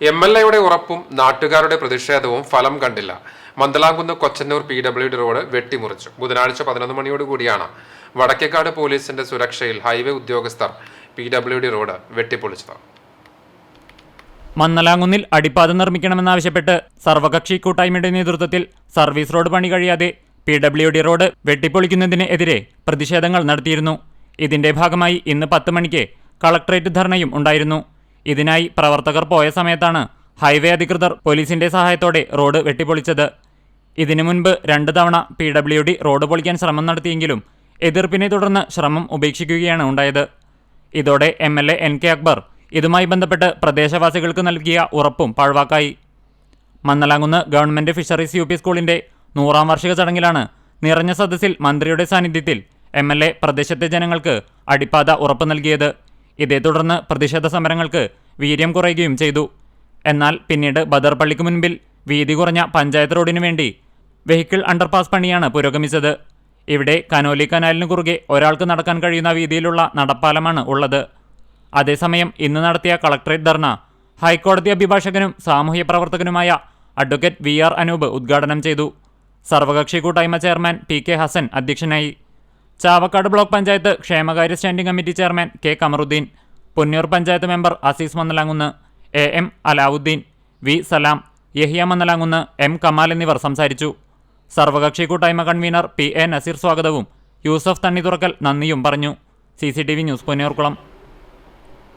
M L എയുടെ ഉറപ്പും നാട്ടുകാരുടെ പ്രതിഷേധവും ഫലം കണ്ടില്ല. Mandalamkunnu Kochannur P W D road വെട്ടിമുറിച്ചു. ബുധനാഴ്ച പതിനൊന്ന് മണിയോടുകൂടിയാണ് വടക്കേക്കാട് പോലീസിന്റെ സുരക്ഷയിൽ ഹൈവേ ഉദ്യോഗസ്ഥർ പി ഡബ്ല്യു ഡി റോഡ് വെട്ടിപ്പൊളിച്ചത്. മന്നലാങ്കുന്നിൽ അടിപ്പാത നിർമ്മിക്കണമെന്നാവശ്യപ്പെട്ട് സർവകക്ഷി കൂട്ടായ്മയുടെ നേതൃത്വത്തിൽ സർവീസ് റോഡ് പണി കഴിയാതെ പി ഡബ്ല്യു ഡി റോഡ് വെട്ടിപ്പൊളിക്കുന്നതിനെതിരെ പ്രതിഷേധങ്ങൾ നടത്തിയിരുന്നു. ഇതിന്റെ ഭാഗമായി ഇന്ന് പത്ത് മണിക്ക് കളക്ട്രേറ്റ് ധർണയും ഉണ്ടായിരുന്നു. ഇതിനായി പ്രവർത്തകർ പോയ സമയത്താണ് ഹൈവേ അധികൃതർ പോലീസിന്റെ സഹായത്തോടെ റോഡ് വെട്ടിപ്പൊളിച്ചത്. ഇതിനു മുൻപ് രണ്ട് തവണ പി ഡബ്ല്യു ഡി റോഡ് പൊളിക്കാൻ ശ്രമം നടത്തിയെങ്കിലും എതിർപ്പിനെ തുടർന്ന് ശ്രമം ഉപേക്ഷിക്കുകയാണ് ഉണ്ടായത്. ഇതോടെ M L A N K Akbar ഇതുമായി ബന്ധപ്പെട്ട് പ്രദേശവാസികൾക്ക് നൽകിയ ഉറപ്പും പാഴ്വാക്കായി. Mannalamkunnu government fisheries U P സ്കൂളിന്റെ നൂറാം വാർഷിക ചടങ്ങിലാണ് നിറഞ്ഞ സദസ്സിൽ മന്ത്രിയുടെ സാന്നിധ്യത്തിൽ എം എൽ എ പ്രദേശത്തെ ജനങ്ങൾക്ക് അടിപ്പാത ഉറപ്പ് നൽകിയത്. ഇതേ തുടർന്ന് പ്രതിഷേധ സമരങ്ങൾക്ക് വീര്യം കുറയുകയും ചെയ്തു. എന്നാൽ പിന്നീട് ബദർ പള്ളിക്ക് മുൻപിൽ വീതി കുറഞ്ഞ പഞ്ചായത്ത് റോഡിനു വേണ്ടി വെഹിക്കിൾ അണ്ടർപാസ് പണിയാണ് പുരോഗമിച്ചത്. ഇവിടെ കനോലി കനാലിന് കുറുകെ ഒരാൾക്ക് നടക്കാൻ കഴിയുന്ന വീതിയിലുള്ള നടപ്പാലമാണ് ഉള്ളത്. അതേസമയം ഇന്ന് നടത്തിയ കളക്ടറേറ്റ് ധർണ ഹൈക്കോടതി അഭിഭാഷകനും സാമൂഹ്യ പ്രവർത്തകനുമായ അഡ്വക്കേറ്റ് വി ആർ അനൂപ് ഉദ്ഘാടനം ചെയ്തു. സർവകക്ഷി കൂട്ടായ്മ ചെയർമാൻ പി കെ ഹസൻ അധ്യക്ഷനായി. ചാവക്കാട് ബ്ലോക്ക് പഞ്ചായത്ത് ക്ഷേമകാര്യ standing committee chairman K Kamaruddin Punnur panchayat member Azeez Mannalamkunnu A M Alavudheen V Salam Yahiya Mannalamkunnu M Kamal എന്നിവർ സംസാരിച്ചു. സർവകക്ഷി കൂട്ടായ്മ കൺവീനർ പി എ നസീർ സ്വാഗതവും യൂസഫ് തണ്ണി തുറക്കൽ നന്ദിയും പറഞ്ഞു. C C T V news Ponniyurkulam